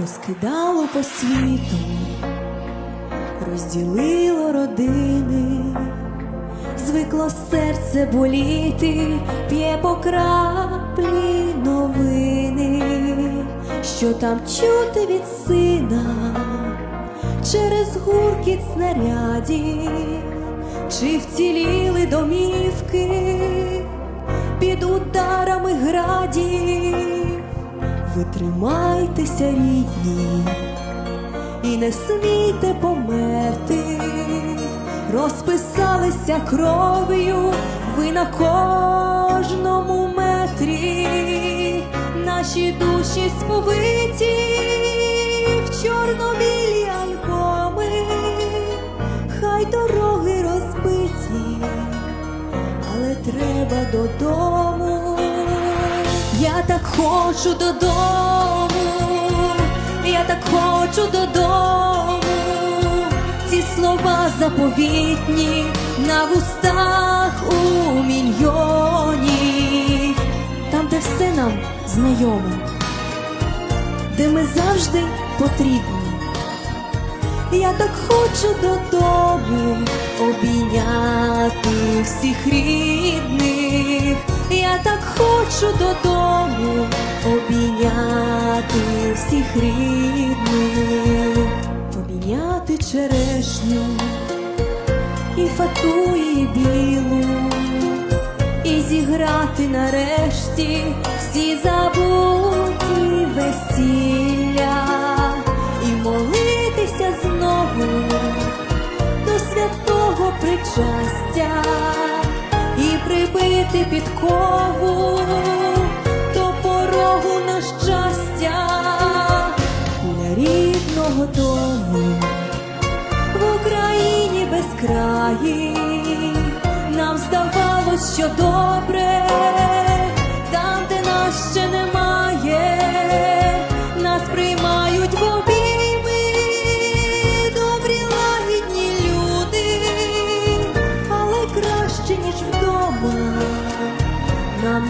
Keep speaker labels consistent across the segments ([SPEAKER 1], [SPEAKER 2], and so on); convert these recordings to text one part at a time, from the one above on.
[SPEAKER 1] розкидало по світу, розділило родини, звикло серце боліти, п'є по краплі новини, що там чути від сина через гуркіт снарядів, чи вціліли домівки під ударами градів. Ви тримайтеся, рідні, і не смійте померти, розписалися кров'ю ви на кожному метрі, наші душі сповиті в чорно-білі альбоми, хай дороги розбиті, але треба додому. Так хочу додому, я так хочу додому. Ці слова заповітні на вустах у мільйонів, там, де все нам знайоме, де ми завжди потрібні. Я так хочу додому обійняти всіх рідних. Так хочу додому обійняти всіх рідних, обійняти черешню і фату, і білу, і зіграти нарешті всі забуті весілля, і молитися знову до святого причастя і прибити підкову до порогу на щастя для рідного дому в Україні безкраї нам здавалось, що добре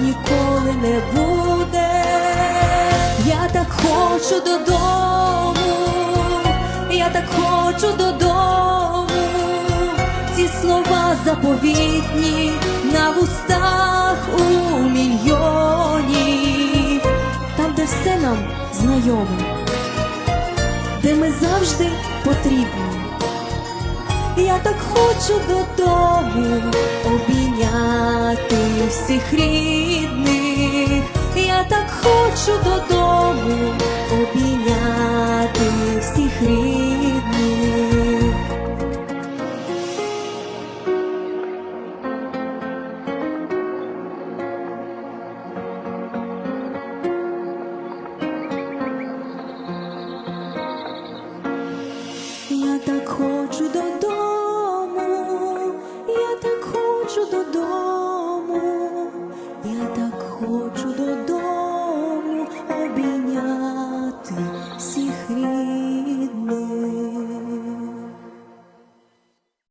[SPEAKER 1] ніколи не буде. Я так хочу додому, я так хочу додому. Ці слова заповітні на вустах у мільйонів, там, де все нам знайоме, де ми завжди потрібні. Я так хочу додому обійняти ти всіх рідних, я так хочу додому обійняти всіх рідних. Я так хочу додому, я так хочу додому.